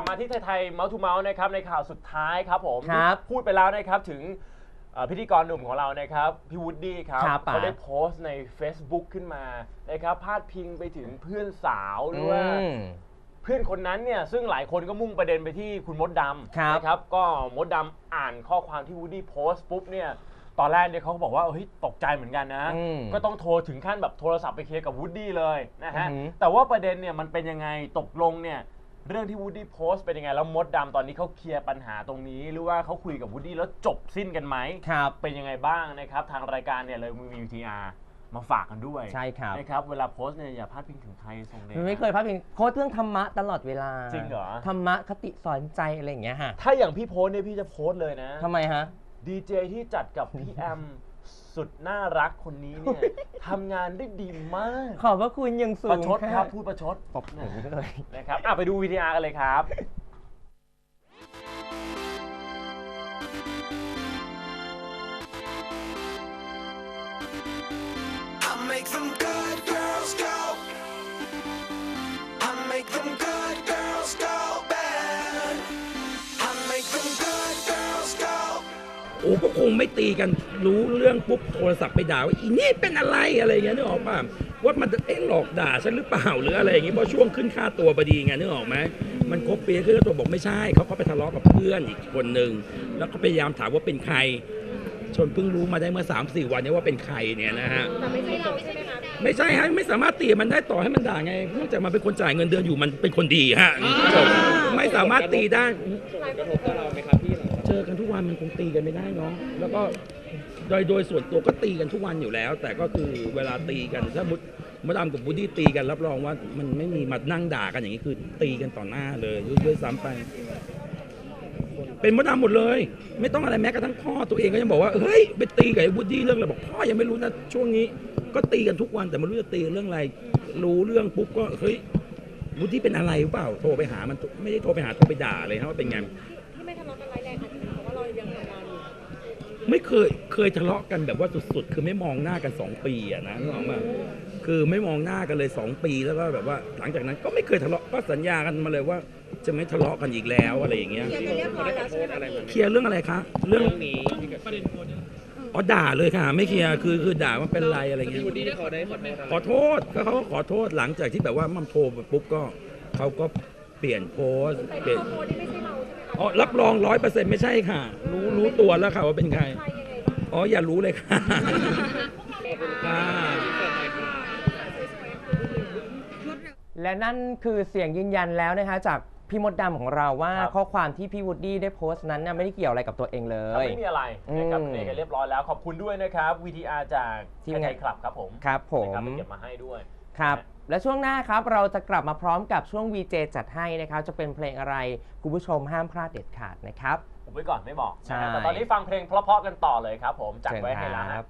ลับมาที่ไทยๆเมาส์ทูเมาส์นะครับในข่าวสุดท้ายครับผมครับ พูดไปแล้วนะครับถึงเอ่อพิธีกรหนุ่มของเรานะครับพี่วูดดี้ครับครับป๋าเขาได้โพสต์ใน Facebook ขึ้นมานะครับพาดพิงไปถึงเพื่อนสาวหรือว่าอืมเพื่อนคนนั้นเนี่ยซึ่งหลายคนก็มุ่งประเด็นไปที่คุณมดดครับำนะครับก็มดดำอ่านข้อความที่วูดดี้โพสต์ปุ๊บเนี่ยตอนแรกเนี่ยเขาก็บอกว่าเฮ้ยตกใจเหมือนกันนะ อืม ก็ต้องโทรถึงขั้นแบบโทรศัพท์ไปเคลียร์กับวูดดี้เลยนะฮะ อือหือแต่ว่าประเด็นเนี่ยมันเป็นยังไงตกลงเนี่ย เรื่องที่วูดดี้โพสต์เป็นยังไง แล้วมดดำตอนนี้เขาเคลียร์ปัญหาตรงนี้ หรือว่าเขาคุยกับวูดดี้แล้วจบสิ้นกันไหม ครับ เป็นยังไงบ้างนะครับ ทางรายการเนี่ยเลยมี VTR มาฝากกันด้วยใช่ครับ นะครับ เวลาโพสต์เนี่ยอย่าพลาดพิงถึงใครส่งเลยไม่เคยพักพิงโค้ดเรื่องธรรมะตลอดเวลาจริงเหรอ ธรรมะคติสอนใจอะไรอย่างเงี้ยฮะถ้าอย่างพี่โพสต์เนี่ยพี่จะโพสต์เลยนะทำไมฮะ ดีเจที่จัดกับพี่แอม สุดน่ารักคนนี้เนี่ยทำงานได้ดีมาก ขอบพระคุณอยังสูงประชดครับะพูดประชดตบหูเลยนะครับอะไปดู VTR กันเลยครับ I make them good อ้ก็คงไม่ตีกันรู้เรื่องปุ๊บโทรศัพท์ไปด่าว่าอีนี่เป็นอะไรอะไรอย่างเงี้ยนึกออกป่ะว่ามันเอ๊ะหลอกด่าฉันหรือเปล่าหรืออะไรอย่างงี้ยเพราะช่วงขึ้นค่าตัวพอดีไงนึกออกไหมมันครบปีขึ้นค่าตัวบอกไม่ใช่เขาก็ไปทะเลาะกับเพื่อนอีกคนหนึ่งแล้วก็พยายามถามว่าเป็นใคร จนเพิ่งรู้มาได้เมื่อ3าสี่วันเนี้ว่าเป็นใครเนี่ยนะฮะ แต่ไม่ใช่เราใช่ไหมคะไม่ใช่ฮะไม่สามารถตีมันได้ต่อให้มันด่าไงนอกจากมันเป็นคนจ่ายเงินเดือนอยู่มันเป็นคนดีฮะจบไม่สามารถตีได้ กระทบกับเราไหมครับพี่เจอกันทุกวันมันคงตีกันไม่ได้เนาะแล้วก็โดยโดยส่วนตัวก็ตีกันทุกวันอยู่แล้ว แต่ก็คือเวลาตีกันถ้ามุดมดดำกับบูดดี้ตีกันรับรองว่ามันไม่มีมานั่งด่ากันอย่างนี้คือตีกันต่อหน้าเลยด้วยซ้ำไป เป็นมดดำหมดเลย ไม่ต้องอะไรแม้กระทั่งพ่อตัวเองก็ยังบอกว่าเฮ้ยไปตีกับไอ้บูดดี้เรื่องอะไรบอกพ่อยังไม่รู้นะช่วงนี้ ก็ตีกันทุกวันแต่ไม่รู้จะตีเรื่องอะไร รู้เรื่องปุ๊บก็เฮ้ยบูดดี้เป็นอะไรหรือเปล่าโทรไปหามันไม่ได้โทรไปหาโทรไปด่าเลยนะว่าเป็นไงที่ไม่ทะเลาะกันร้ายแรงอาจจะเป็นเพราะว่าเรายังทำงานอยู่ไม่เคยเคยทะเลาะกันแบบว่าสุดๆ คือไม่มองหน้ากันสองปีอะนะนึกออกมา คือไม่มองหน้ากันเลยสองปีแล้วก็แบบว่า หลังจากนั้นก็ไม่เคยทะเลาะก็สัญญากันมาเลยว่า จะไม่ทะเลาะกันอีกแล้วอะไรอย่างเงี้ยเคลียร์กันเรียบร้อยแล้วใช่ไหมคะพี่เคลียร์เรื่องอะไรคะ เรื่องนี้อ๋อด่าเลยค่ะ ไม่เคลียร์คือคือด่าว่าเป็นไรอะไรเงี้ยขอโทษก็เขาก็ขอโทษหลังจากที่แบบว่ามันโทรไปปุ๊บก็เขาก็เปลี่ยนโพสต์แต่เปลี่ที่ยนเขาโพสต์นี่ไม่ใช่เราใช่ไหมคะอ๋อรับรองร้อยเปอร์เซ็นต์ไม่ใช่ค่ะ รู้รู้ตัวแล้วค่ะว่าเป็นใคร ใครยังไงบ้างอ๋ออย่ารู้เลยค่ะ ค่ะ และนั่นคือเสียงยืนยันแล้วนะคะจากพี่มดดำของเราว่าครับ ข้อความที่พี่วูดดี้ได้โพสต์นั้นน่ะไม่ได้เกี่ยวอะไรกับตัวเองเลครับย ไม่มีอะไรนะครับอืมเคลียร์กันเรียบร้อยแล้วขอบคุณด้วยนะครับ VTR จากทีมไทงานยคลับครับผมครับผมนะครับไปเก็บมาให้ด้วย ครับ และช่วงหน้าครับเราจะกลับมาพร้อมกับช่วง VJ จัดให้นะครับ จะเป็นเพลงอะไร คุณผู้ชมห้ามพลาดเด็ดขาดนะครับ ผมไว้ก่อนไม่บอกใช่ นะฮะแต่ตอนนี้ฟังเพลงเพราะๆกันต่อเลยครับผมจัดไว้ให้แล้วเชิญครัฮะบ